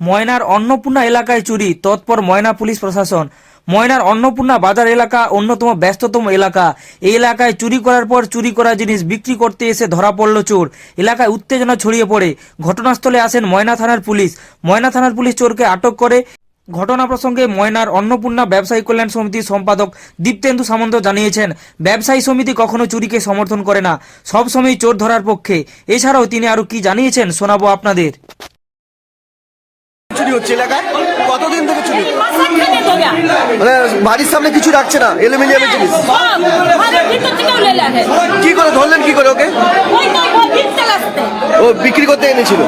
ময়নার অন্নপূর্ণা এলাকায় চুরি, তৎপর ময়না পুলিশ প্রশাসন। ময়নার অন্নপূর্ণা বাজার এলাকা অন্যতম ব্যস্ততম এলাকা। এই এলাকায় চুরি করার পর চুরি করা জিনিস বিক্রি করতে এসে ধরা পড়ল চোর। এলাকায় উত্তেজনা ছড়িয়ে পড়ে। ঘটনাস্থলে আসেন ময়না থানার পুলিশ। ময়না থানার পুলিশ চোরকে আটক করে। ঘটনা প্রসঙ্গে ময়নার অন্নপূর্ণা ব্যবসায়ী কল্যাণ সমিতির সম্পাদক দীপ্তেন্দু সামন্ত জানিয়েছেন, ব্যবসায়ী সমিতি কখনো চুরিকে সমর্থন করে না। সবসময় চোর ধরার পক্ষে। এছাড়াও তিনি আরও কি জানিয়েছেন শোনাবো আপনাদের। হচ্ছে এলাকায়? কতদিন থেকে চুরি। মানে বাড়ির সামনে কিছু রাখছে না এলোমিনিয়ামের জিনিস। কি করে ধরলেন কি করে ওকে? ও ও বিক্রি করতে এনেছিল?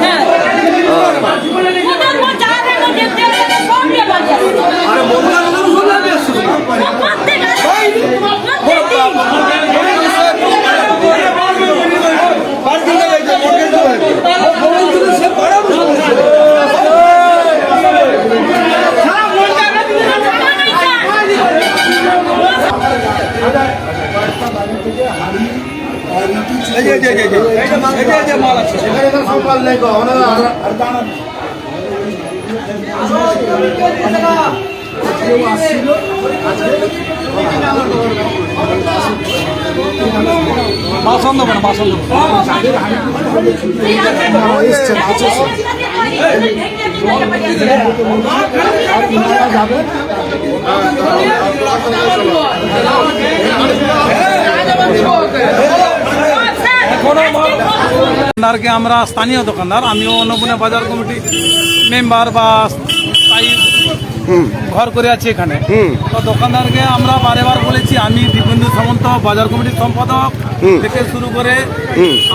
రూపాయలు లేకు అవును বাসন্ত মানে বাসন্ত দোকানদারকে আমরা স্থানীয় দোকানদার আমিও অন্নপূর্ণা বাজার কমিটি মেম্বার বা স্থায়ী ঘর করে আছি এখানে। তো দোকানদারকে আমরা বারে বার বলেছি আমি দীপেন্দু সামন্ত বাজার কমিটির সম্পাদক থেকে শুরু করে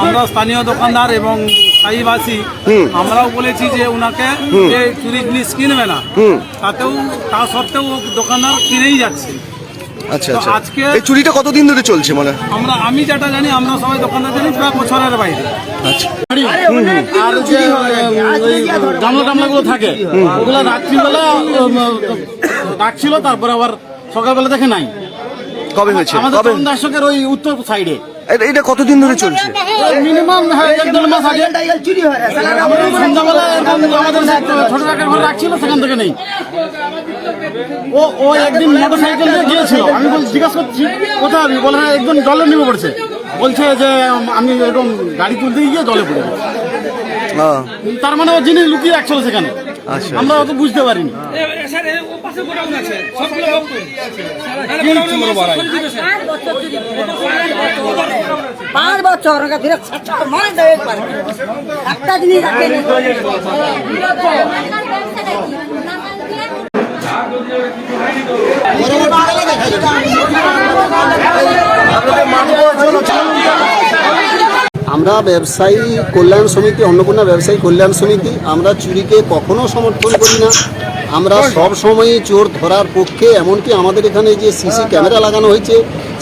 আমরা স্থানীয় দোকানদার এবং স্থায়ীবাসী আমরাও বলেছি যে ওনাকে যে চুরি জিনিস কিনবে না তাতেও তা সত্ত্বেও দোকানদার কিনেই যাচ্ছে। আচ্ছা আচ্ছা। আজকে- এই চুরিটা কতদিন ধরে চলছে মানে? আমরা আমি যেটা জানি আমরা সবাই দোকানদার জানি প্রায় বছরের বাইরে। আচ্ছা। আর যে ওই গামলা টামলাগুলো থাকে ওগুলো রাত্রিবেলা রাখছিল তারপরে আবার সকালবেলা দেখে নাই। কবে হয়েছে? আমাদের কবে? তরুণ দর্শকের ওই উত্তর সাইডে। এটা- কতদিন ধরে চলছে? মিনিমাম এক দেড় মাস আগে। আমরা সন্ধ্যাবেলা এরকম আমাদের ছোট টাকার ঘর রাখছিল সেখান থেকে নেই। ও ও একদিন মোটর সাইকেল দিয়ে গিয়েছিল। আমি বল জিজ্ঞাসা করছি কোথায় আমি বলে হ্যাঁ, একজন জলে নেমে পড়ছে। বলছে যে আমি এরকম গাড়ি তুলতে গিয়ে জলে পড়ে। হ্যাঁ তার মানে ও জিনিস লুকিয়ে রাখছিল সেখানে। আচ্ছা। আমরা অত বুঝতে পারিনি। পাঁচ বছর একটা জিনিস আমরা ব্যবসায়ী কল্যাণ সমিতি অন্নপূর্ণা ব্যবসায়ী কল্যাণ সমিতি আমরা চুরিকে কখনো সমর্থন করি না। আমরা সব সময়ই চোর ধরার পক্ষে এমনকি আমাদের এখানে যে সিসি ক্যামেরা লাগানো হয়েছে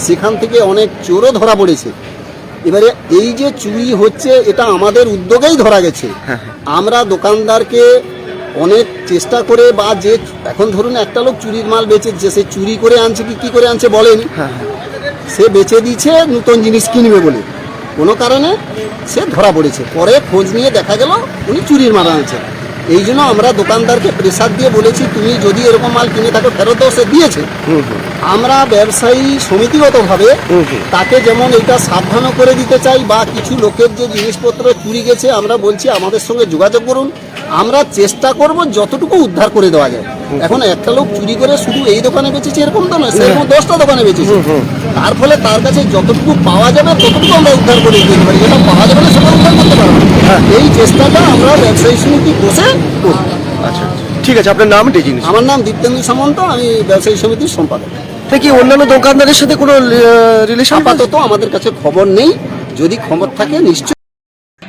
সেখান থেকে অনেক চোরও ধরা পড়েছে। এবারে এই যে চুরি হচ্ছে এটা আমাদের উদ্যোগেই ধরা গেছে। আমরা দোকানদারকে অনেক চেষ্টা করে বা যে এখন ধরুন একটা লোক চুরির মাল বেচেছে সে চুরি করে আনছে কি কি করে আনছে বলেনি? সে বেচে দিচ্ছে নতুন জিনিস কিনবে বলে। কোনো কারণে সে ধরা পড়েছে। পরে খোঁজ নিয়ে দেখা গেল উনি চুরির মাল আনছে এই জন্য আমরা দোকানদারকে প্রেসার দিয়ে বলেছি তুমি যদি এরকম মাল কিনে থাকো ফেরত দাও। সে দিয়েছে। আমরা ব্যবসায়ী সমিতিগতভাবে তাকে যেমন এটা সাবধানও করে দিতে চাই বা কিছু লোকের যে জিনিসপত্র চুরি গেছে আমরা বলছি আমাদের সঙ্গে যোগাযোগ করুন। আমরা চেষ্টা করব যতটুকু উদ্ধার করে দেওয়া যায়। এখন একটা লোক চুরি করে শুধু এই দোকানে বেচেছে এরকম তো নয় সেরকম দশটা দোকানে বেচেছে। তার ফলে তার কাছে যতটুকু পাওয়া যাবে ততটুকু আমরা উদ্ধার করে দিতে পারি। যেটা পাওয়া যাবে না সেটা উদ্ধার করতে পারব না। এই চেষ্টাটা আমরা ব্যবসায়ী সমিতি বসে করব। আচ্ছা ঠিক আছে আপনার নাম ডেকে আমার নাম দীপ্তেন্দু সামন্ত আমি ব্যবসায়ী সমিতির সম্পাদক। কি অন্যান্য দোকানদারের সাথে কোনো রিলেশন আপাতত আমাদের কাছে খবর নেই। যদি খবর থাকে নিশ্চয়ই